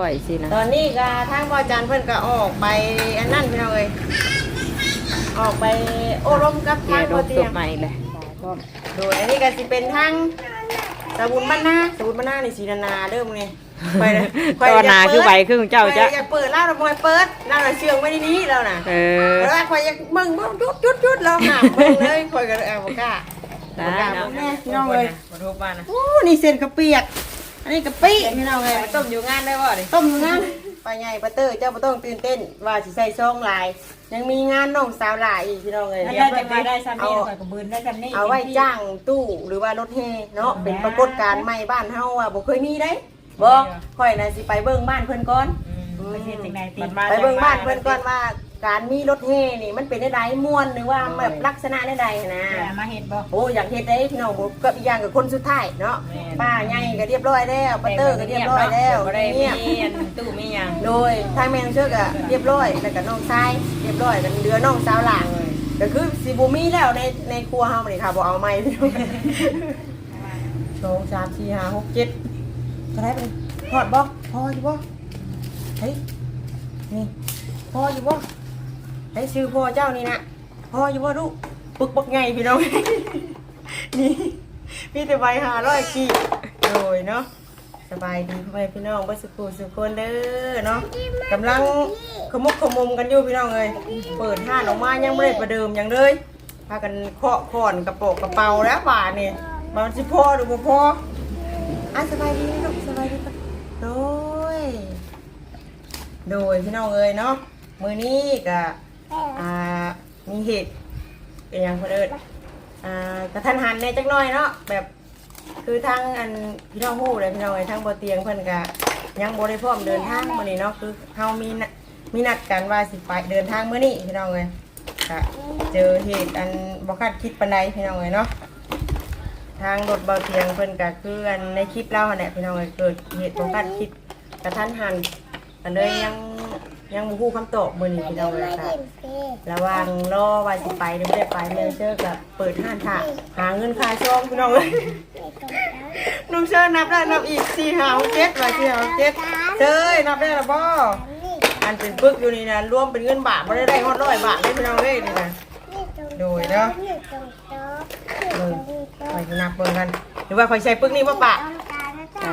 ร้อยสินะตอนนี้ก็ทางบอจันเพิ่นก็ออกไปอันนั้นพี่น้องเอ้ยออกไปโอ้ร่มกับเกีทายงร์บรอถเตีสุยดงใหม่เลยโดยอันนี้ก็สิเป็นทางสมุนบ้านนาสมุนบ้านนานี่สีนานาเด้อมึงนี่ไปเลยไปตอนนาคือใบครึ่งเจ้าจะอยากเปิดเล่าเราบอยเปิดเล่าเราเชื่องไว้ในนี้แล้วนะเออแล้วคอยอยากมึงมึงจุดจุดจุดเราหามึงเลยคอยกันเอาบ่กล้าได้บ่กล้าเนาะบ่แม่พี่น้องเลยมาทุบบ้านนะโอ้นี่เส้นกระเปียก อันนี้กะปิพี่น้องเลยต้มอยู่งานได้บ่ดิต้มอยู่งั้นปลาใหญ่ปลาเตอร์เจ้าบ่ต้องตื่นเต้น ว่าสิใส่ช่องลาย ยังมีงานน้องสาวหลายอีกพี่น้องเลยได้จังไดได้ซ้ำนี่ข่อยก็บืนได้ซ้ำนี่เอาไว้จ้างตู้หรือว่ารถแห่เนาะเป็นปรากฏการณ์ใหม่บ้านเฮาอะบ่เคยมีได้บ่ค่อยน่ะสิไปเบิ่งบ้านเพิ่นก่อนประเทศจังไดติไปเบิ่งบ้านเพิ่นก่อนว่า การมีรถแห่นี่มันเป็นได้ใดม่วนหรือว่าแบบลักษณะได้ใดนะมาเฮ็ดบ่ โอ้อยากเฮ็ดได้พี่น้องผมก็อีกอย่างกับคนสุดท้ายเนาะป้าใหญ่ก็เรียบร้อยแล้วป้าเตอร์ก็เรียบร้อยแล้วบ่ได้มีเงียบอันตู้มีหยังโดยทางแม่น้องเชือกอะเรียบร้อยแล้วก็น้องชายเรียบร้อยกันเดือน้องสาวหลานก็คือสิบูมีแล้วในในครัวเฮานี่ค่ะบ่เอาไม้พี่น้องสองสามสี่ห้าหกเจ็ดเท่าไหรเป็นทอดบ่พออยู่บ่เฮ้ยนี่พออยู่บ่ เฮ้ยซื้อพ่อเจ้านี่นะพออยู่บ่ลูกปึกปักไงพี่น้อง นี่มีแต่ใบหาร้อยกี่โดยเนาะสบายดีพ่อแม่พี่น้องบ่สุขสุขคนเด้อเนาะกำลังขมุกขมุมกันอยู่พี่น้องเอ้ยเปิดห้านออกมายังไม่ได้ประเดิมยังเลยพากันเคาะคอนกระโปรงกระเป๋าแล้วบ่านี่มันสิพ่อหรือบ่พ่ออะสบายดีลูกสบายดีโดยโดยพี่น้องเอ้ยเนาะมื้อนี้ก็ อ่ามีเหตุเป็นยังเพิ่นเอิ้นอ่ากระทันหันในจักหน่อยเนาะแบบคือทางอันพี่น้องฮู้เลยพี่น้องไอ้ทางบ่เตียงเพิ่นก็ยังบ่ได้พร้อมเดินทางมื้อนี้เนาะคือเฮามีนัดมีนัดกันว่าสิไปเดินทางมื้อนี้พี่น้องเอ้ยก็เจอเหตุอันบ่คาดคิดปานใดพี่น้องเอ้ยเนาะทางรถเบาเตียงเพิ่นก็คืออันในคลิปเล่าหั่นแหละพี่น้องเอ้ยเกิดเหตุบ่คาดคิดกระทันหันก็เลยยัง ยังบ่ฮู้คำตอบมื้อนี้พี่น้องเอ้ยค่ะระหว่างรอว่าสิไปหรือไม่ได้ไปแม่เชื่อกับเปิดห้านถ่าหาเงินค่าช่องพี่น้องเลยน้องเชื่อนับได้นับอีกสี่หาหกเจ็ดว่าสี่หาหกเจ็ดเจ้ยนับได้หรือบ่อันเป็นปึกอยู่นี่นะรวมเป็นเงินบาทไม่ได้ได้ฮอดร้อยบาทเลยพี่น้องเลยนี่นะโดยเนาะเออคอยสินับเบิ่งกันหรือว่าคอยใช้ปึกนี่ว่าปะไป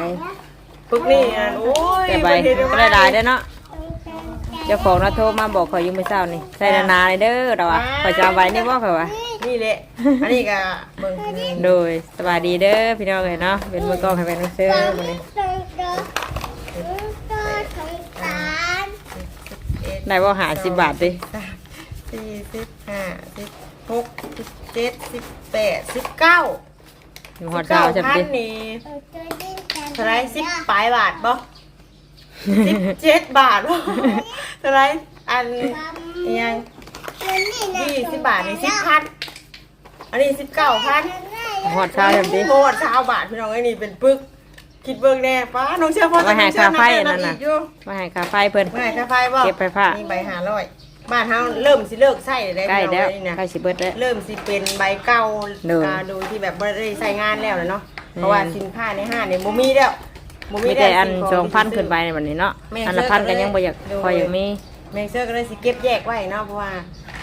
ปึกนี่อะโอ้ยแต่ใบเพิ่นเฮ็ก็ได้หลายได้อเนาะ เจ้าของน่ะโทรมาบอกข่อยอยู่มื้อเช้านี่ใส่นานาเลยเด้อดอกว่าข่อยจะเอาไว้นี่บ่ข่อยว่านี่แหละอันนี้ก็เบิ่งนี่โดยสวัสดีเด้อพี่น้องเอ้ยเนาะเป็นมือกลองให้เป็นนักเสือมื้อนี้ได้บ่50บาทติสามสี่สิบห้าสิบหกสิบเจ็ดสิบแปดสิบเก้าอยู่ฮอดเช้าจังพันตินี่เท่าไหรสิบปลายบาทบ่ สิบเจ็ดบาทบ่เท่าไหรอันอิหยังยี่สิบบาทนี่สิบพันอันนี้สิบเก้าพันฮอดเช้าจังติโทษชาวบาทพี่น้องไอ้นี่เป็นปึกคิดเบิ่งแน่ป้าน้องเชื่อพ่อไว้ให้ค่าไฟอันนั้นอีน่ะกอยู่มาให้ค่าไฟเพิ่นไม่ให้ค่าไฟบ่เก็บไปผ้ามีใบห้าร้อยบ้านเฮาเริ่มสิเลิกใช้ได้ใกล้แล้วพี่น้องเอ้ยนี่นะใกล้สิเบิดแล้วเริ่มสิเป็นใบเก่าโดยอ่าโดยที่แบบบ่ได้ใช้งานแล้วนะเนาะแม่นเพราะว่าสินค้าในห้างเนี่ยบ่มีแล้วบ่ มีแล้วแต่อันสิ่ขสองพันที่ขึ้นไปในวันนี้เนาะแม่อันละพันกันยังบ่อยากโดยพออยากมีแม่งเชื่อก็เลยสิเก็บแยกไว้เนาะเพราะว่า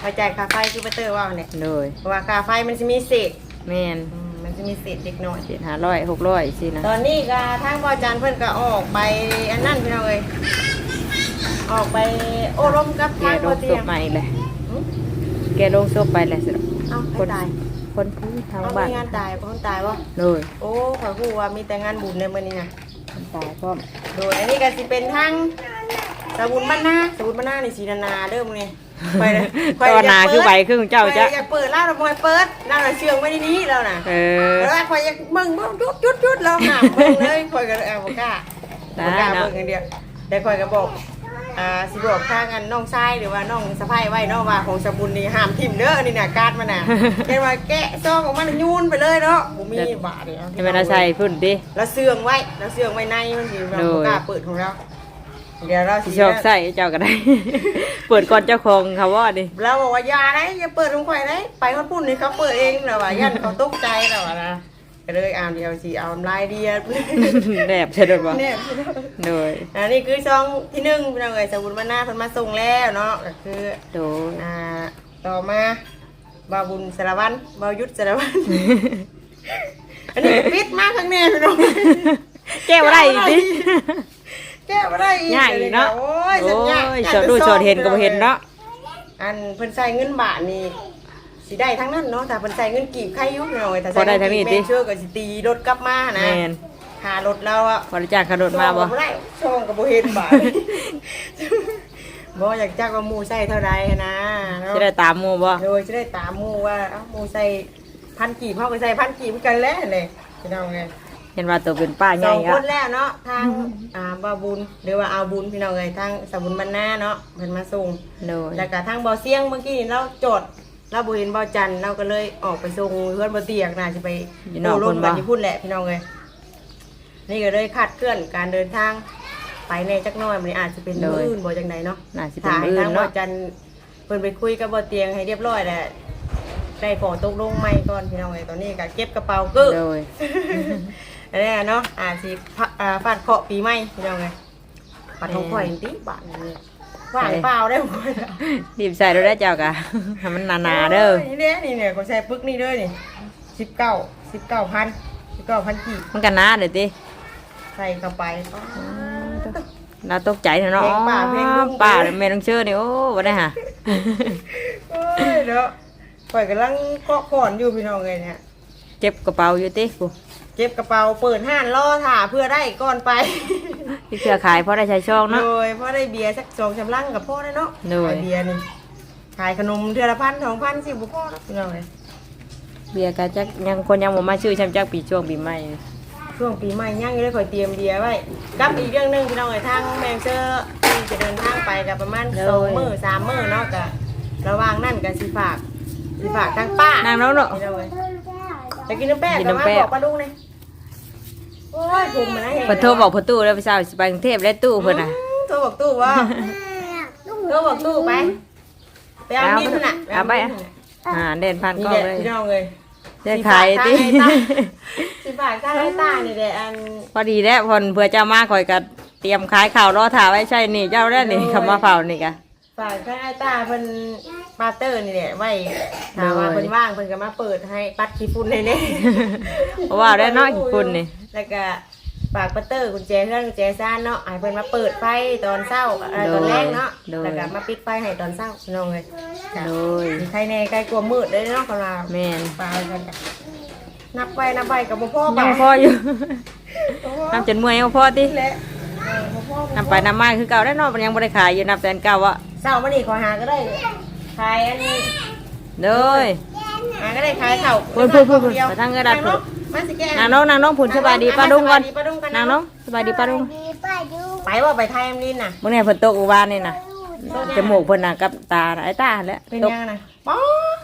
ไว้จ่ายค่าไฟคือไปเตอร์ว่าเนี่ยโดยเพราะว่าค่าไฟมันสิมีเศษแม่นอืมมันจะมีเศษเล็กน้อยเจ็ดห้าร้อยหกร้อยสินะตอนนี้ก็ทางบอจันเพิ่นก็ออกไปอันนั้นพี่น้องเอ้ยออกไปโอ้ร่มกับแกทางลบ่งศเตียพงใหม่เลยหึแกลงศพไปเลยสิเอ้าคให้นตายคนพื้นทางเอาบ้านมีงานตายบ่คนตายบ่โดยโอ้ขอยฮู้ว่ามีแต่งานบุญในมื้อนี้นะคน ตายพร้อมโดยอันนี้ก็สิเป็นทางสมุนบ้านนาสมุนบ้านนานี่สีนานาเด้อมึงนี่ไปเลยตอนนาคือใบครึ่งเจ้าจะอยากเปิดร้านเราบ่ให้เปิดร้านเราเชื่องไว้ในนี้แล้วน่ะเออแล้วคอยอยากมึงมึงจุดจุดจุดเราหาเบิ่งเลยคอยก็เอาบ่กล้าได้บ่กล้าเนาะเบิ่งอย่างเดียวแต่คอยก็บอก อ่าสิบอกทางอันน้องชายหรือว่าน้องสะใภ้ไว้เนาะว่าของสมุนนี่ห้ามทิ่มเด้อนี่น่ะการ์ดมันน่ะเห็นว่าแกะซองออกมาแล้วยูนไปเลยเนาะบ่มีบาทเลยเอาให้มันเอาใส่พุ่นดิ แล้วเสื่องไว้แล้วเสื่องไว้ในมันสิเราโดยบ่กล้าเปิดของเราเดี๋ยวเราสิชอบใส่เจ้าก็ได้ เปิดก่อนเจ้าของเขาว่าดิเราบอกว่าอย่านะอย่าเปิดของข่อยนะไปเขาพูดนี่เขาเปิดเองเราว่ายันเขาตกใจเราว่านะก็ เลยอ่านเดียวสิเอาลายเดียดแนบใช่ด้วยบ่เนี่ยโดยอันนี้คือช่องที่หนึ่งพี่น้องเอ๋ยสมุนมาหน้าเพิ่นมาส่งแล้วเนาะก็คือโดยอ่าต่อมาบาวบุญสารวัตรบาวยุทธสารวัตรอันนี้ปิดมากข้างในพี่น้องแก้วอะไรอีกดิแก้บ่ได้อีกง่ายอีกเนาะโอ้ยโอ้สัญญายสอดดูสอดเห็นก็บ่เห็นเนาะอันเพิ่นใส่เงินบาทนี่ สิได้ทั้งนั้นเนาะถ้าเพิ่นใส่เงินกีบใครอยุ่งหน่อยถ้าใส่พอได้ทั้งนี้เงินติกีบแม่เชื่อก็สิตีรถกลับมานะแม่นหารถเราอะ บริจาคขนมมาบ่ ได้ช่องก็บ่เห็นบาทบ่อยากจักว่าหมู่ใส่เท่าใดนะเนาะจะได้ตามหมู่บ่โดยจะได้ตามหมู่ว่าเอ้าหมู่ใส่พันกีบเฮาก็ใส่พันกีบกันแล้วเลยพี่น้องไงเห็นว่าตัวเป็นป้าใหสญ่องคอะนแล้วเนาะทางอ่าบาบุญหรือว่าเอาบุญพี่น้องเอ้ยทางสบุญบรรณาเนาะเพิ่นมาส่งโดยแล้วก็ทางบ่อเสียงเมื่อกี้นี่เราจด เราบ่เห็นบ่อจันทร์เราก็เลยออกไปส่งเพื่อนบ่เตียกน่าจะไปอยู่นอกโลพุ่มนกับ่นอยู่พุ่นแหละพี่น้องเอ้ยนี่ก็เลยคาดเคลื่อนการเดินทาง ไปในจักหน้อยมันอาจจะเป็นมื้ออื่นบ่จังไดเนาะน่าสิเป็นถ่ายมื้อทางบ่อเนาะจันทร์เพิ่นไปคุยกับบ่อเตียงให้เรียบร้อยแล้วได้ขอตกลงใหม่ก่อนพี่น้องเอ้ยตอนนี้ก็เก็บกระเป๋าเกึโดย อันนี้เนาะอาจสิพะอ่าฟาดเคราะห์ปีใหม่พี่น้องไงปัดของข่อยติบาทนี่ ว่างเปล่าได้บ่รีบใส่เราได้เจ้ากะให้มันหนาๆเด้อโยนี่เนี่ยนี่เนี่ยก็ใช้ปึกนี่เด้อนี่สิบเก้าสิบเก้าพันสิบเก้าพันกี่มันกันหนาเด้อติใส่เข้าไปเราตกใจเถอะเนาะเพลงป่าเพลงลุงป้าแม่ต้องเชื่อนี่โอ้บ่ได้หาโอ้ยเนาะข่อยกำลังเกาะก่อนอยู่พี่น้องไงเนี่ยเจ็บกระเป๋าอยู่ติกูเก็บกระเป๋าเปิดห้านล่อถ่าเพื่อได้ก่อนไป ที่เชื่อขายเพราะได้ใช้ช่องเนาะ โดยเพราะได้เบียร์สักสองสามลังกับพ่อได้เนาะโดย ขายเบียร์นี่ขายขนมเทือละพันสองพันสิบบุพ่อเนาะพี่น้องเลยเบียร์ก็จักยังคนยังบ่มาชื่อช้ำจักปีช่วงปีใหม่ ช่วงปีใหม่ย่างอยู่เลยข่อยเตรียมเบียร์ไว้กับอีกเรื่องหนึงพี่น้องเอ้ยทางแมงเซอร์ที่จะเดินทางไปกับประมาณสองมื้อสามมื้อเนาะก็ระหว่างนั่นก็สิฝากสิฝากทางป้านางน้องเนาะ พี่น้องเอ้ยจะกินน้ำแป้งกินก็น้ำมาแป้งบอกป้าลุงเลย โอ้ยผมมันนะเห็นเพิ่นโทรบอกพ่อตู้แล้วพี่สาวสิไปกรุงเทพแล้วตู้เพิ่นน่ะ โทรบอกตู้ว่าโทรบอกตู้ไป ไปเอาเอามีดน่ะเอาไปอะอ่าเด่นพันนี่กล้องแหละเลยพี่น้องเลยได้ขายติสิฝากข้างไอ้ตานี่แหละอัน พอดีแล้วพอนเพื่อเจ้ามาคอยก็เตรียมขายข่าวรอถ่าไว้ใช่นี่เจ้าได้นี่คำว่าเฝ้านี่กะ ฝ่ายข้างไอ้ตาเพิ่นมาเตอร์นี่แหละไว้ถามว่าโดยเพิ่นว่างเพิ่นก็มาเปิดให้ปัดขี้ฝุ่นให้เน่เพราะว่าได้เนาะกี่ปุ่นนี่แล้วก็ฝากปัตเตอร์กุญแจเพื่อนกุญแจซ่านเนาะให้เพิ่นมาเปิดไฟตอนเช้าเอ่อตอนแรกเนาะแล้วก็มาปิดไฟให้ตอนเช้าน้องเลยโดยใครแน่ใครกลัวมืดเลยเนาะคนเราแม่นปลากันจ้ะนับไปนับไปกับบ่พ่อยังพออยู่น้ำจนเมื่อยยังพอติ นี่แหละเออบ่พ่อน้ำไปน้ำมาคือเก่าได้เนาะมันยังบ่ได้ขายอยู่นับแต่อันเก่าอะ เช้ามานี่ขอหาก็ได้ขายอันนี้โดยหาก็ได้ขายเข่าพูดพูดพูดพูดเดียวไปทางกระดาษนงมาสิแกนางน้องนางน้องผุนสบายดีป้าดุงก่อนสบยป้าดุงกันนางน้องสบายดีป้าดุงไปว่าไปไทยมันนี่น่ะมื้อนี้เพิ่นตกอุบานนี่น่ะจมูกเพิ่นน่ะกับตาน่ะไอ้ตาแหล้วเป็นตกยังไงป๊อ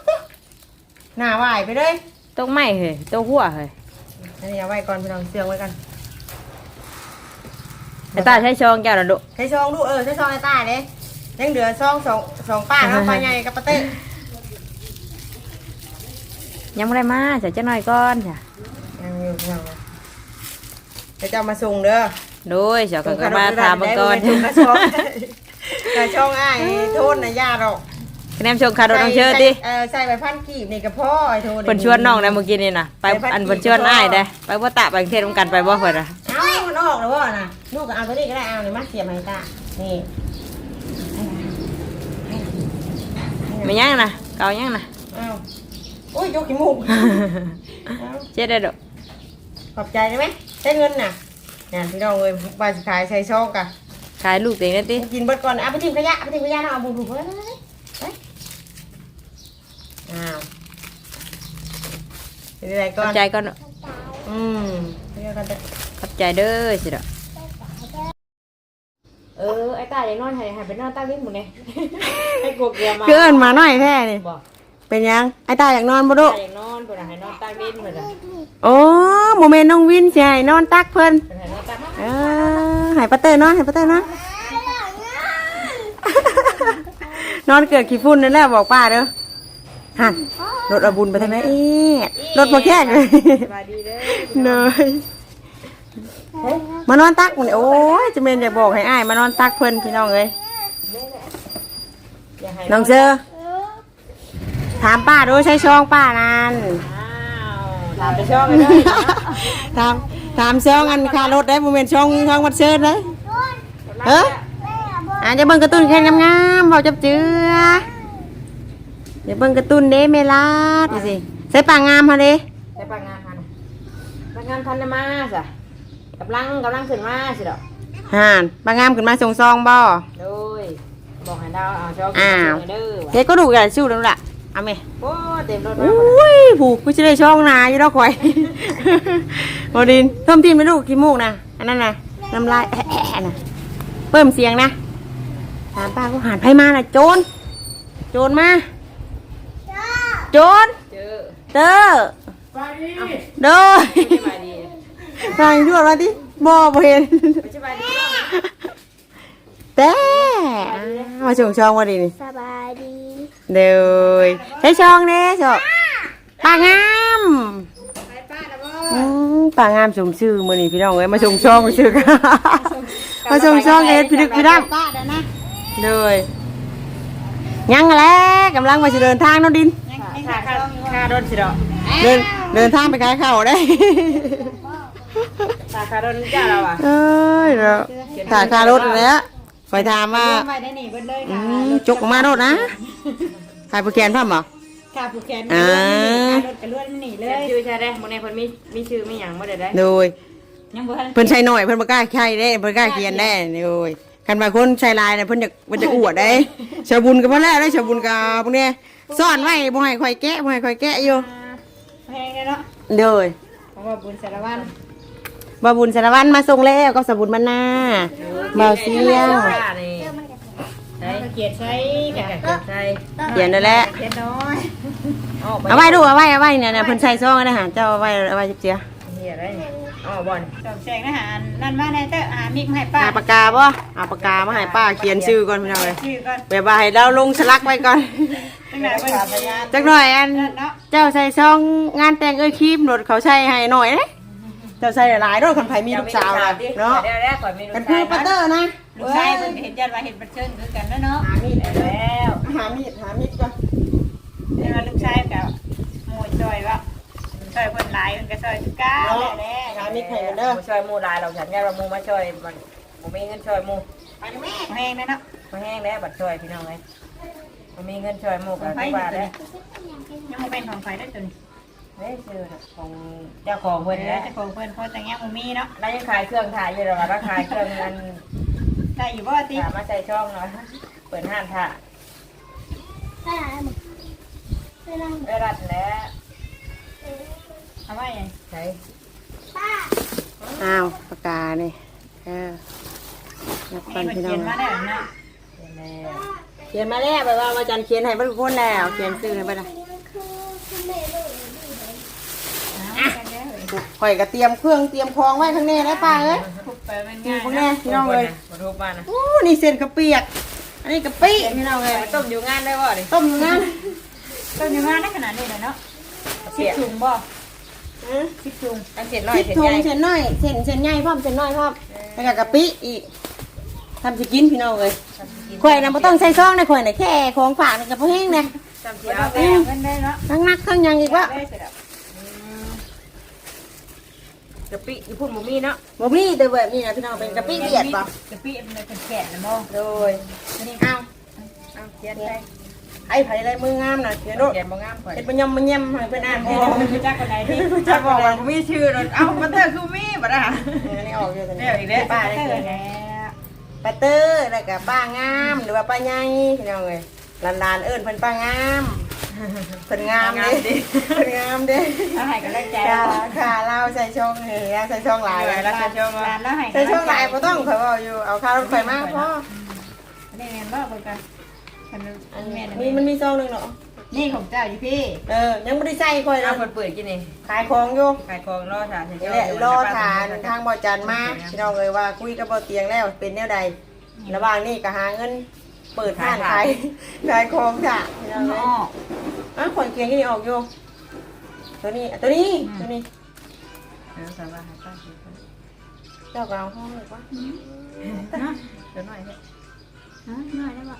ดหน้าไหวไปเลยตกไม้เฮ้ยตกหัวเฮ้ยอันนี้เอาไว้ก่อนพี่น้องเสียงไว้กันไอ้ตาใช้ช่องแก้วน่ะดุใช้ซองดูเออใช้ซองไอ้ใต้เด้ ยังเหลือซองสองสองป้าเนาะป้าใหญ่กับป้าเต้ยังบ่ได้มาจะจะหน่อยก่อนจ้ะยังอยู่พี่น้องเดี๋ยวจะเอามาส่งเด้อโดยเจ้าก็มาถามมาก่อนส่งกระช่องกระช่องอ้ายโทษนะย่าดอกคะแนนชมคาร์ดน้องเชิญดิเออใส่ใบพันกีบนี่กับพ่อไอ้โทษเพิ่นชวนน้องได้เมื่อกี้นี่น่ะไปอันเพิ่นชวนอ้ายได้ไปบ่ตะไปกรุงเทศนำกันไปบ่เพิ่นอะเอ้ามันออกแล้วว่น่ะลูกก็เอาตัวนี้ก็ได้เอานี่มาเสียบให้ตานี่ไม่ยังน่ะเก่ายังน่ะเอาโอ้ยยกขี้มูกเอาเจ็ดได้ดอกขอบใจได้ไหมได้เงินน่ะเนี่ยพี่น้องเลยบาสิขายใส่ช่องกะ ขายลูกตัวเองได้ติ กิน เบิดก่อนเอาไปทิ้งขยะเอาไปทิ้งขยะเอาเอาบุญบุญเพิ่นเลยไปอ้าวเป็นอะไรขก่ออบนใจก่อน เนาะอืมเรียกกันเถอะขอบใจเด้อสิดอกเออไอ้ตาอยากนอนให้ให้ไปนอนตั้งลิ้นหมดเลยให้กบเกียมาคือเอินมาหน่อยแท้นี่บอกเป็นยังไอ้ตาอยากนอนบ่ดุตาอยากนอนเพิ่นน่ะให้นอนตั้งลิ้นเพิ่นน่ะโอ้โมเมนต์น้องวินสิให้นอนตักเพิ่นเพิ่นให้นอนตั้งเออให้ป้าเต้ยนอนให้ป้าเต้ยนอนนอนเกิดขี้ฝุ่นนั่นแหละบอกป้าเด้อฮะรถเอาบุญไปทางไหนเอ๊ะรถมาแค่เลยสบายดีเด้อเนย มานอนตักมันโอ้ยจะเมนอยากบอกให้อ้ายมานอนตักเพิ่นพี่น้องเอ้ยอย่าให้น้องเจอถามป้าดูใช้ช่องป้านานอ้าวถามไปช่องกันเลยถามถามช่องอันค่ารถได้โมเมนต์ช่องช่องวัดเชิญเลยเฮ้ยอะจะเบิ่งการ์ตูนแค่งามๆเบาจับเจือเดี๋ยวเบิ่งการ์ตูนเด้เมลาดดูสิใส่ปากงามฮะเด้ใช้ปากงานพันปากงานพันได้มาจ้ะ กำลังกำลังขึ้นมาสิดอกห่านปากงามขึ้นมาส่งซองบ่โดยบอกให้ดาวเอาช่องอ้าวเด้อว่ะเด็กก็ดูกันสู้แล้วล่ะเอาไหมโอ้เต็มรถมาอุ้ยผูกกูจะได้ช่องนาอยู่ดอกข่อย โมดินเพิ่มทีมไปลูกขี้มูกนะอันนั้นนะน้ำลายแอะๆนะเพิ่มเสียงนะถามป้าก็หันไพมาน่ะโจรโจรมาโจรเจอเตอร์เด้อสบายดีฟังด้ วยมาดิบ่บ่เห็นสบายดีแต่มาส่งช่องมาดินี่สบายดีเดี๋ยวใช้ช่องเด้ชอบปางามไปป้าแล้วบ่อืมปางามสมชื่อมื้อนี้พี่น้องเอ้ยมาส่งช่องชื่อกันมาส่งช่องเอ็ดพี่ดึกพี่ดังป้าเด้อนะเลยยังแล้วกำลังมาสิเดินทางเน้องดินยังยังค่าขาค่าช่องอยู่ค่ารถสิดอกเดินเดินทางไปขายข้าวได้ ค่าค่ารถจ้าเราอะเอ้ยเราถ่ายค่ารถแล้วคอยถามว่าเรื่องไว้ได้นี่เบิดเลยอืค่ะมจุกออกมารถนะถ่ายโปรแกรมพ่อมเหรอ ค่าผู้แขนอ่า รถกระลวนหนีเลเรียยกชื่อใช่ได้โมเน่เพิ่นมีมีชื่อมีหยังบ่ได้ได้โดยยังบ่ทันเพิ่นใช้หน่อยเพิ่นบ่กล้าใช้เด้เพิ่นกล้าเขียนได้นี่โอ้ยคันบางคนใช้ลายเนี่ยเพิ่นอยากเพิ่นจะอวดได้ชาวบุญก็บ่แล้วได้ชาวบุญก็พวกเนี้ยซ่อนไว้บ่ให้ข่อยแกะบ่ให้ข่อยแกะอยู่แพงเลยเนาะโดยเพราะว่าบุญสารวัตร บาบุญสารวัตรมาส่งแล้วก็สบุญมาหน้าเบาเสียงนี่ได้เกียรติใช้กะเก็บใส่เขียนได้แล้วเกียรติน้อยเอาไปเอาไว้ดูเอาไว้เอาไว้เนี่ยเนี่ยเพิ่นใส่ซองนะฮะเจ้าเอาไว้เอาไว้เจียเฮียได้เอาบ่อนจอมแจงนะหานั่นมาในเตอร์หามิกมาให้ป้าหาปากกาบ่เอาปากกามาให้ป้าเขียนชื่อก่อนพี่น้องเลยชื่อก่อนแบบว่าให้เราลงสลักไว้ก่อนตั้งไหนเพิ่นพยานจักหน่อยอันนั่นเนาะเจ้าใส่ซองงานแต่งเอ้ยครีมรถเขาใส่ให้หน่อยเด้ เจ้าใส่หลายๆรถคันไผมีลูกสาวนะเนาะเดี๋ยวแรกก่อนมีลูกันกคือชายปัตเตอร์นะลูกชายเพิ่นก็เห็นยันว่าเห็นบัดเชิงคือกันแล้วเนาะหามีดแล้วหามีดหามีดก่อนแต่ว่าลูกชายกับหมวยจอยว่าจอยเพิ่นหลายเพิ่นก็ซอยทุกก้าวแหละแหละหามีดให้กันเด้อมาช่วยมูลายเราฉันเนี่ยเรามูมาช่วยมันบ่มีเงินช่วยมูแห้งนะเนาะมาแห้งแล้วบัดช่วยพี่น้องเลยบ่มีเงินช่วยมูกันทุกบาทแล้วยังบ่เป็นของไฟได้ตัว นี้เฮ้ยชื่อของเจ้าของเพิ่เพิ่นนแล้แล้ววจะของเพิ่นเพราะแต่ยังบ่มีเนาะแล้วยังขายเครื่องถ่ายอยู่หรอวะแล้วขายเครื่องนั้นได้อยู่บ่ติถามมาใส่ช่องเนาะเปิดห้านถ่าไปไหนมึงไปนั่งได้รัดแล้วเอาไว้ใช่ป้าอ้าวปากกานี่เออนับให้กันเพิ่นพี่น้เขีอยนงมาแล้วเนาะแม่เขียนมาแล้วไปว่าอาจารย์เขียนให้เพื่อนคนแล้ว เขียนซื้อให้ไปละคือคุณแม่ลูก อะกันแล้วเอ้ย ข่อยก็เตรียมเครื่องเตรียมของไว้ข้างในแล้วป้าเอ้ยทุบไปมันนี่ง่ายข้างในเนาะพี่น้องเลยมาทุบบ้านนะโอ้นี่เส้นกระเปียก อันนี้กะปิพี่น้องเลยต้มอยู่งานได้บ่ดิต้มอยู่งั้นต้นอยู่งานได้ขนาดนี้เลยเนาะสิเสีบยถุงบ่สิบถุงตั้งเจ็ดร้อยสิบเจ็ดถุใหงญ่เส้นน้อยเส้นเส้นใหญ่พร้อมเส้นน้อยพร้อมแล้วก็กะปิอีกทำสิกินพี่น้องเลยข่อยน่ะบ่ต้องใส่ซองนะข่อยน่ะแค่ของฝากนี่ก็พอแห้งนะจำเสีบ่ยต้อเอางแบ่งเงินได้เนาะทั้งนักทั้งหยังอีกวะได้เสร็จแล้ว กะปิอยู่พุ่นบ่มีเนาะบ่มีแต่แบบนี้นะพี่น้องเป็นกะปิเบียดป่ะกะปิมันเป็นแกะนะบ่โดยนี่อ้าวเอาเขียนไปไอ้ไผได้มืองามน่ะเขียนโดดเขียนบ่งามข่อยเฮ็ดบ่ยำบ่ยำให้เพิ่นอ่านโอ้บ่มันรู้จักคนไหนที่จะบอกว่าบ่มีชื่อรถเอ้ามันเถอะคือมีบ่ได้หาอันนี้ออกอยู่ตอนนี้เดี๋ยวอีกแล้วป้าป้าได้ได้เคเลยยปาเตอร์แล้วก็ป้างามหรือว่าป้าใหญ่พี่น้องเอ้ยลานๆเอิ้นเพิ่นป้างาม เพิ่นงามเด้เพิ่นงามเด้เอาให้กันแรงใจค่ะค่ะเราใส่ช่องเฮ้ยใส่ช่องหลายหลายแล้วจะชมร้านแล้วให้ใส่ช่องหลายบ่ต้องข่อยเว้าอยู่เอาข้าวรถไฟมาพ่อนี่แม่นบ่เบิ่งกันมันอันแม่นี้นมีมันมีซองหนึงเนาะนี่ของเจ้าอยู่พี่ เออ ยังบ่ได้ใส่ข่อยเอานะเปิดเปิดกินนี่ขายของอยู่ขายของรอถ่ายนี่แหละรอทานทางบ่จันมาพี่น้องเอ้ยว่าคุยกับบ่เตียงแล้วเป็นแนวใดระหว่างนี้ก็หาเงิน เปิดห้านขายขายของจ้ะพี่น้องเอ้ย อ้ออ้าวขนเกียงที่นี่ออกอยู่ตัวนี้ตัวนี้ตัวนี้เออสบายป้าสิเจ้าก็เอาห้องเลยวะเนาะเดี๋ยวหน่อยเถอะฮะหน่อยได้บ่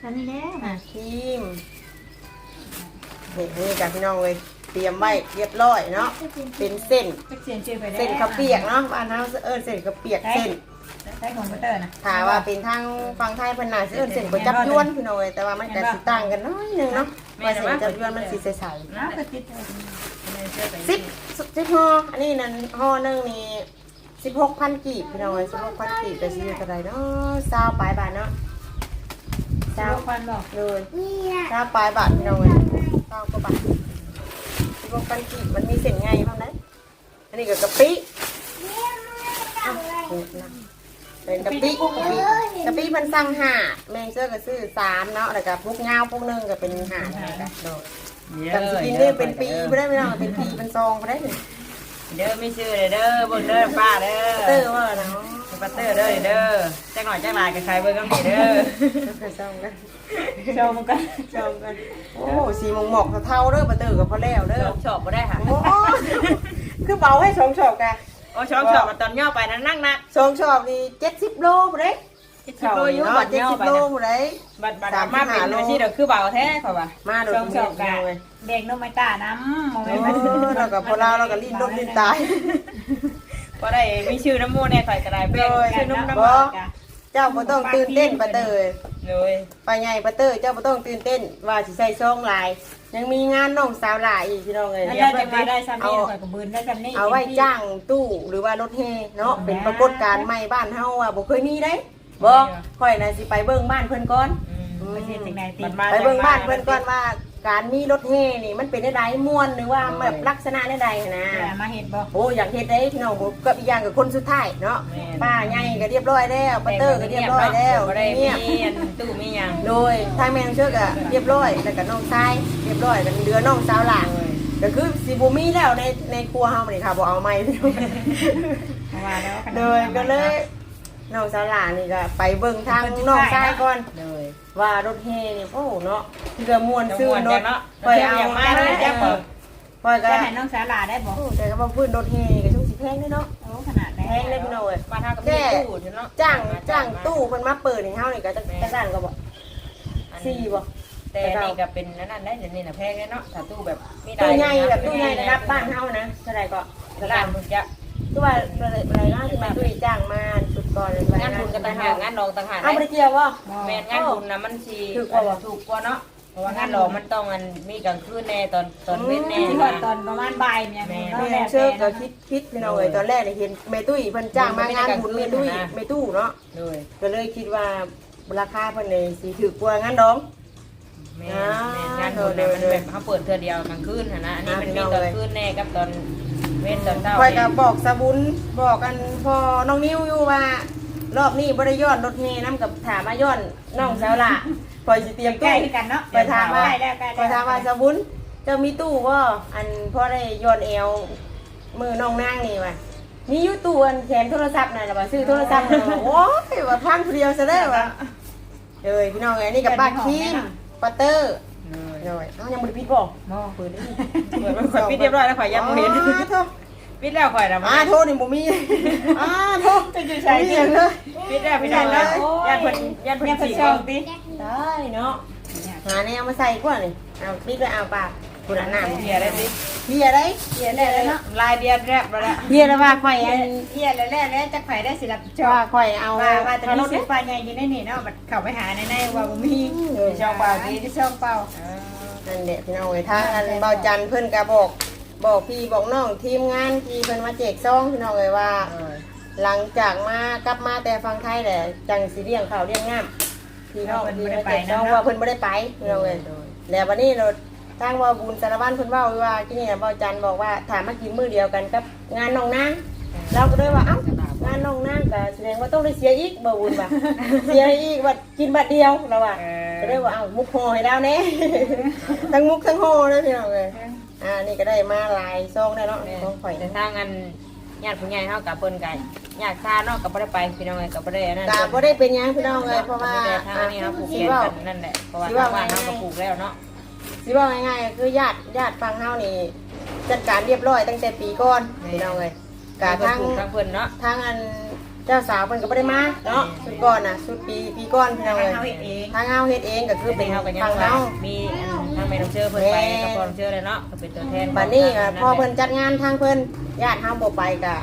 ตอนนี้แล้วอะครีมนี่นี่กับพี่น้องเลยเตรียมไว้เรียบร้อยเนาะเป็นเส้นจักเสียนชื่อไปแล้วเส้นข้าวเปียกเนาะบ้านเฮาเอิ้นเส้นข้าวเปียกเส้น ใช้ของบัตเตอร์นะถามว่าเป็นทางฟังไทยเพิ่นน่าสิเอิ้นเส้นก๋วยจับยวนพี่น้องเอ้ยแต่ว่ามันก็สิต่างกันน้อยหนึงเนาะว่าเส้นจับยวนมันสิใสน้ำกระติดๆสิบสิบห่ออันนี้นั่นห่อหนึงนี่16,000กีบพี่น้องเอ้ย16,000กีบก็สิอยู่เท่าไหร่เนาะ20ปลายบาทเนาะเจ้าควันบอกเลยนี่อะ20ปลายบาทพี่น้องเอ้ย9กว่าบาท16,000กีบมันมีเส้นใหญ่พร้อมนะอันนี้ก็กะปิอ้าวนี่นะ เป็นกะปิกะปิกะปิมันสั่งห้าแมงเสื้อก็ซื้อสามเนาะแล้วก็พวกเงาพวกหนึงก็เป็นห้านะคะโดดกันสิกินได้เป็นปีไม่ได้ไม่ได้เป็นปีเป็นซองไม่ได้เลยเด้อไม่ชื่อเลยเด้อเบิ่งเด้อป้าเด้อเตอร์ว่าเนาะปัตเตอร์เด้อเด้อจักหน่อยจักหลายกับใครเบิ่งกันดีเด้อซองกันโชว์มันกันซองกันโอ้สีมงหมอกเท่าๆเด้อปะเตอร์กับพ่อแล้วเด้อชอบชอบบ่ได้ค่ะโอ้คือเบาให้สองชอบกัน โอ้ชอบชอบมาตอนย่อไปนั้นนั่งนักสองชอบนี่เจ็ดสิบโลบ่ได้คิดโลอยู่บัดเจ็ดย่อสิบไปโลนะบ่ได้ บัดบัดมาเป็นอาชีพเด้อคือเบาแท้เขาว่ามาโดชยมที่ชมนี่กันเลยเด็กน้องไม่ตาน้ำมองเอไม่มันอเรากับพอเราเรากับลิ้นรถลิ้นตาย ก็ได้มีชื่อน้ำมูแน่ข่อยก็ได้เป็นชื่อน้ำน้ำบ่ มันเจ้าบ่ต้องตื่นเต้นปะเตอร์เลย ไปไงปะเตอร์เจ้าบ่ต้องตื่นเต้นว่าสิใส่ซองลาย ยังมีงานน้องสาวหลายอีกพี่น้องเอ้ยแล้วจะมาได้ซ้ำนี่ข่อยกับบืนได้ซ้ำนี่เอาไว้จ้างตู้หรือว่ารถเฮเนาะเป็นปรากฏการณ์ใหม่บ้านเฮาอะบ่เคยมีได้บ่ค่อยน่ะสิไปเบิ่งบ้านเพิ่นก่อนไปเสียจริงไหนตีไปเบิ่งบ้านเพิ่นก่อนว่า การมีรถเฮนี่มันเป็นได้ใดม่วนหรือว่าแบบลักษณะได้ใดนะมาเห็นบ่โอ้อยากเฮ็ดได้พี่น้องบ่ก็อีกอย่างกับคนสุดท้ายเนาะป้าใหญ่ก็เรียบร้อยแล้วป้าเตอร์ก็เรียบร้อยแล้วบ่ได้มีเงียบตู้มีหยังโดยทางแม่นเชื่อก็เรียบร้อยแล้วก็น้องชายเรียบร้อยกันเดือน้องสาวหลานก็คือสิบ่มีแล้วในในครัวเฮานี่ค่ะบ่เอาใหม่พี่น้องมาแล้วโดยก็เลย น้องสาวหลานนี่ก็ไปเบิ่งทางน้องชายก่อนเลยว่ารถเฮนี่โอ้เนาะที่ก็ม่วนซื้อรถเนาะปล่อยเอามามาเลยแล้จ้าวเปิดปล่อยก็จะให้น้องสาลาได้บ่โอ้แต่ก็บ่พื้นรถเฮนี่ก็ช่วงสิแพงเด้เนาะโอ้ขนาดไหนแพงเลยพี่น้องเอ้ยบ้านเฮาก็มีตู้อยู่เนาะจ้างจ้างตู้เพิ่นมาเปิดให้เฮานี่ก็จะจะด้านก็บ่สี่บ่แต่นี่ก็เป็นนั่นนั่นได้เดี๋ยวนี้น่ะแพงเลยเนาะถ้าตู้แบบมีตู้ใหญ่แบบตู้ใหญ่ระดับบ้านเฮานะเท่าไหร่ก็ตลาดมันจะ คือว่าอะไรายงานที่มาตู้จ้างมาสุดก่อนเลยงานบุญก็ต่างหากงานรองต่างหากเอาบ่ได้เกี่ยวบ่แม่นงานบุญน่ะมันสิถูกกว่าเนาะเพราะว่างานรองมันต้องอันมีกลางคืนแน่ตอนตอนเว้นแน่ที่ว่าตอนประมาณบ่ายเนี่ยแม่เชื่อก็คิดคิดพี่น้องเอ้ยตอนแรกเนี่ยเห็นแม่ตุ้ยเพิ่นจ้างมางานบุญแม่ตุ้ยแม่ตู้เนาะเลยก็เลยคิดว่าราคาเพิ่นเลยสิถูกกว่างานดองแม่งานบุญน่ะมันแบบเขาเปิดเทื่อเดียวกลางคืนหั่นนะอันนี้มันมีตอนคืนแน่กับตอน เว้นตอนเช้าคอยก็บอกสะบุญบอกกันพอน้องนิ้วอยู่ว่ารอบนี้บ่ได้ย้อนรถเมน้ำกับถามมาย้อนน้องสาวละคอยสิเตรียมใกล้ตู้กันเนาะไปถามว่าใกล้แล้วใกล้คอยถามว่าสะบุญเจ้ามีตู้บ่อันพอได้ย้อนแอวมือน้องนางนี่ว่ะมีอยู่ตู้อันแถมโทรศัพท์นั่นล่ะว่าซื้อโทรศัพท์นั่นล่ะโอ้ยว่าพังผู้เดียวซะได้ว่ะเอ้ยพี่น้องเอ้ยนี่กับป้าคีมปัตเตอร์ เลยหน่อยเอ้ายังบ่ได้ปิดบ่บ่เปิดได้เปิดมันข่อยปิดเรียบร้อยแล้วข่อยยังบ่เห็นอ๋อโทษปิดแล้วข่อยน่ะอ่าโทษนี่บ่มีอ่าโทษจะอยู่ใช่ใช้เสีที่ยงเลยปิดแล้วปิดแล้วแล้วญาติเพิ่นญาติเพิ่นยังสิเพิ่นเบิ่ส่งงติได้เนาะหาแนวมาใส่กว่านี่เอาปิดไว้เอาปาก คุณอะน้ำเบียร์ได้ดิเบียร์ได้เฮียแล้วเนาะลายเดียร์แรบแล้วแหละเบียร์แล้วว่าข่อยเฮีอัยนเฮียแล้วแล้วจักไผได้สิรับจอว่าข่อยเอาว่าว่าแต่เอารมีถสิฟ้าใหญ่อยู่ในนี่เนาะบัดเข้าไปหาในในว่าบ่มีช่องเปล่าดีที่ช่องเปล่านั่นแหละพี่น้องเอ้ยถ้าอันเบาจันเพิ่นก็บอกบอกพี่บอกน้องทีมงานที่เพิ่นมาแจกซองพี่น้องเอ้ยว่าหลังจากมากลับมาแต่ฟังไทยแหละจังสิเลี้ยงข้าวเลี้ยงน้ำพี่น้องที่มาแจกซองว่าเพิ่นบ่ได้ไปพี่น้องเอ้ยแล้ววันนี้เรา ทางว่าบุญสารวัตรเพิ่นเว่าไว้ว่าที่นี่น่ะเบาจันบอกว่าถามมากินมื้อเดียวกันกับงานน้องนางเราก็เลยว่าเอ้างานน้องนางก็แสดงว่าต้องได้เสียอีกบ่บุญว่า เสียอีกว่ากินบัดเดียวเราว่าก็เลยว่าเอ้ามุกห่อให้แล้วแน่ ทั้งมุกทั้งห่อเลยพี่น้องเลยอ่านี่ก็ได้มาหลายซองได้เนาะของข่อยแต่ทางอันญาติผู้ใหญ่เฮากับเพิ่นกันญาติซาเนาะก็บ่ได้ไปพี่น้องเอ้ยก็บ่ได้อันนั้นก็บ่ได้เป็นหยังพี่น้องเลยเพราะว่าแต่ทางนี้เฮาผูกแขนกันนั่นแหละเพราะว่าทางบ้านเฮาก็ผูกแล้วเนาะ สสิว่าง่ายๆคือญาติญาติฟังเฮานี่จัดการเรียบร้อยตั้งแต่ปีก่อนพี่น้องเลยกะทาทั้งงทางเพิ่นเนาะทางอันเจ้าสาวเพิ่นก็บ่ได้มาเนาะสุดก่อนน่ะสุดปีปีก่อนพี่น้องเลยเฮาเฮ็ดเองทางเฮาเฮ็ดเองก็คือเป็เป็นนเฮากันยัฟังงว่าเฮามีอันทางแม่น้องเชื่อเพิ่นไปกับพ่อน้องเชื่อเลยเนาะก็เป็นตัวแทนบัดนี้อะพอเพิ่นจัดงานทางเพิ่นญาติเฮาบ่ไปก็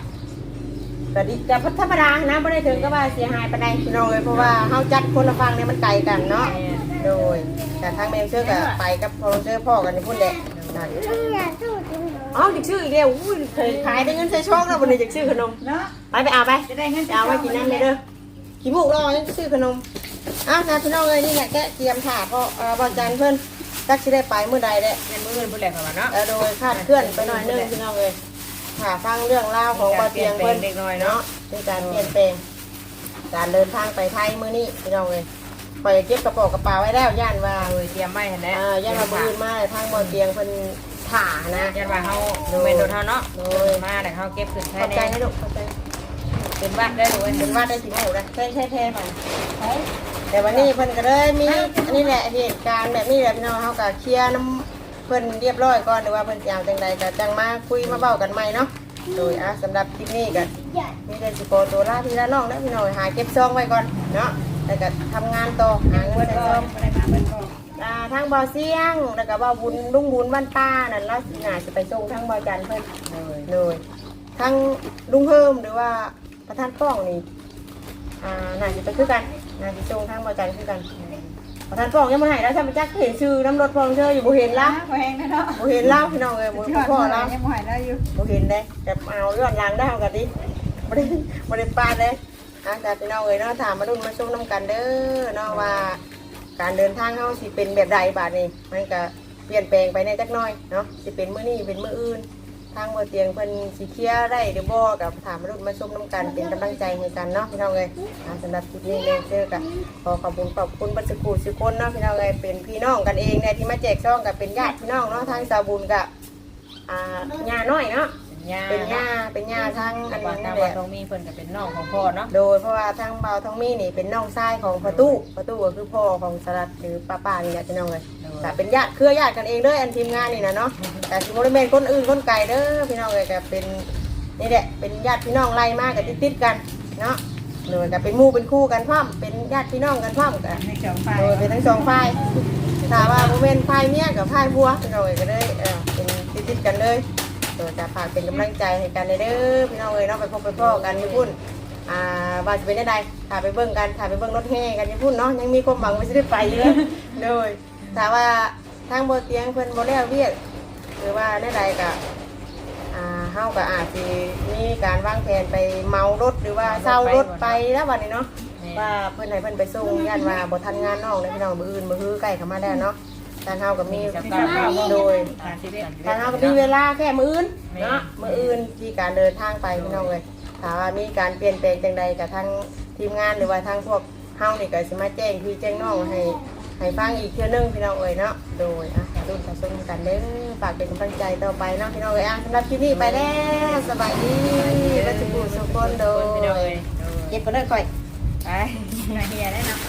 ก็ดีก็ธรรมดานะบ่ได้ถึงก็ว่าเสียหายปานใดพี่น้องเลยเพราะว่าเฮาจัดคนละฝั่งเนี่ยมันไกลกันเนาะ โดยแต่ทางแมงเชื่อก็ไปกับพ่อเชื่อพ่อกันนี่พุ่นแหละนั่นอยากสู้จริงเหรออ๋อจิกชื่ออีกแล้วอุ้ยเคยขายได้เงินใช้ช่องแล้ววันนี้จิกชื่อขนมเนาะไปไปเอาไปจะได้เงินไปเอาไว้กินน้ำเลยเด้อขี้มูกรอยังซื้อขนมอ้าวนะพี่น้องเลยนี่แหละแกะเตรียมถาดเพราะเอ่อบอลจันทร์เพิ่นจักสิได้ไปเมื่อใดเด้เงินมื้อเงินพุ่นแหละเข้ามาเนาะเออโดยคาดเคลื่อนไปหน่อยนึงพี่น้องเลยหาฟังเรื่องราวของบอเตียงเพิ่นเล็กน้อยเนาะเนาะเป็นการเปลี่ยนแปลงการเดินทางไปไทยมื้อนี้พี่น้องเลย ไปเก็บกระเป๋ากระเป๋าไว้แล้วย่านว่าโดยเตรียมไว้หั่นแหละอ่าย่านว่ามื้ออื่นมาทางบอเตียงเพิ่นถ่านะยันว่าเฮาแม่นรถเฮาเนาะมาแต่เฮาเก็บขึ้นแท้เข้าใจแน่ให้ลูกเข้าใจเป็นวัดได้ด้วยเป็นว่าได้สิแม่นะใช่ใช่แท้ไปแต่วันนี้เพิ่นก็เลยมีอันนี้แหละเหตุการณ์แบบนี้แหละพี่น้องเขาก็เคลียร์น้ำเพิ่นเรียบร้อยก่อนหรือว่าเพิ่นจะเอาจังใดก็จังมาคุยมาเบ้ากันใหม่เนาะโดยอะสำหรับคลิปนี้ก็อยากมีแต่สิโกตัวลาพี่ละน้องแล้วพี่น้องหาเก็บซองไว้ก่อนเนาะ แล้วก็ทำงานต่อหาเงินเบิดใส่ก่ซออนงบ่ได้มาเบิดก่อนอ่าทางบ่อเสียงแล้วก็บ่อบุญลุงบุญบ้านป้านั่นเราสิน่าจะไปส่งทางบ่อจันทร์เพิ่นเลยทั้งลุงเพิ่มหรือว่าประธานป้องนี่อ่าน่าจะไปคือกันน่าจะจงทางบอจันคือกันประธานป้องยังมาให้แล้วท่านมาจักเห็นชื่อน้ำรถพองเธออยู่บ่เห็นละพอแห้งแล้วเนาะบ่เห็นเล่าพี่น้องเลยบ่ยอดพ่อพ่อแล้แล้ววยังบ่หายแล้วอยู่บ่เห็นเลยแต่เอาย้อนหลังได้เอากันดิบ่ได้บ่ได้ปาดเล ยอะแต่พี่น้องเอ้ยเนาะถามมาดุนมาชมน้ำกันเด้อเนาะว่า การเดินทางเฮาสิเป็นแบบใดบาดนี้มันก็เปลี่ยนแปลงไปในจักหน่อยเนาะสิเป็นมื้อนี้เป็นมื้ออื่น ทางบ่เตียงเพิ่นสิเคลียร์ได้หรือบ่กับถามมารุ่นมาชมน้ำกันเป็นกำลังใจให้กันเนาะพี่น้องเอ้ยอ่าสำหรับคลิปนี้เลยเจอกันขอขอบคุณขอบคุณบัสกูสุคนเนาะพี่น้องเอ้ยเป็นพี่น้องกันเองเนี่ยที่มาแจกช่องกับเป็นญาติพี่น้องเนาะทางสาวบุญกับอ่าญาน้อยเนาะ ย่าเป็นญาเป็นญาทางอันว่านี้ทางแหว่าละตรงมีเพิ่นก็เป็นน้องของพ่อเนาะโดยเพราะว่าทางเบาทองมีนี่เป็นน้องชายของพ่อตู้พ่อตู้ก็คือพ่อของสลัดหรือป้าป้านี่แหละพี่น้องเอ้ยแต่เป็นญาติเครือญาติกันเองเด้ออันทีมงานนี่นะเนาะแต่สมมติเป็นคนอื่นคนไกลเด้อพี่น้องเลยก็เป็นนี่แหละเป็นญาติพี่น้องไล่มากกับติดๆกันเนาะโดยก็เป็นหมู่เป็นคู่กันพร้อมเป็นญาติพี่น้องกันพร้อมกันให้สองฝ่ายโดยเป็นทั้งสองฝ่ายถ้าว่าโมเมนฝ่ายเมียกับฝ่ายบัวพี่น้องเลยก็เลยเออเป็นติดๆกันเลย โดยจะฝากเป็นกำลังใจให้กันเลยเด้อพี่น้องเลยเนาะไปพบไปพ่อกันญี่ปุ่นอ่าว่าจะเป็นได้ใดถ้าไปเบิ่งกันถ้าไปเบิ่งรถแห่กันญี่ปุ่นเนาะยังมีความหวังว่าจะได้ไปเยอะโดยถ้าว่าทางบนเตียงเพิ่นบ่แล้วเวียกหรือว่าในใดก็อ่าเฮาก็อาจสิมีการวางแผนไปเมารถหรือว่าเช่ารถไปแล้ววันนี้เนาะว่าเพิ่นให้เพิ่นไปส่งย่านว่าบ่ทันงานน้องเด้อพี่น้องมื้ออื่นมื้อฮือใกล้เข้ามาแล้วเนาะ ทางเฮาก็มีจับตาเฮาโดยทางชีวิตทางเฮาก็มีเวลาแค่มื้ออื่นเนาะมื้ออื่นที่การเดินทางไปพี่น้องเลยถ้าว่ามีการเปลี่ยนแปลงจังใดกับทางทีมงานหรือว่าทางพวกเฮานี่ก็สิมาแจ้งพี่แจ้งน้องให้ให้ฟังอีกเทื่อนึงพี่น้องเอ๋ยเนาะโดยอะรุ่นสะสมกันเด้อฝากเป็นกำลังใจต่อไปเนาะพี่น้องเอ๋ยอะสำหรับคลิปนี้ไปแล้วสบายดีบัจจุบุสุกคนโดคนพี่น้องยเอ้ยเก็บก็ได้ก่อยไปเฮียได้เนาะ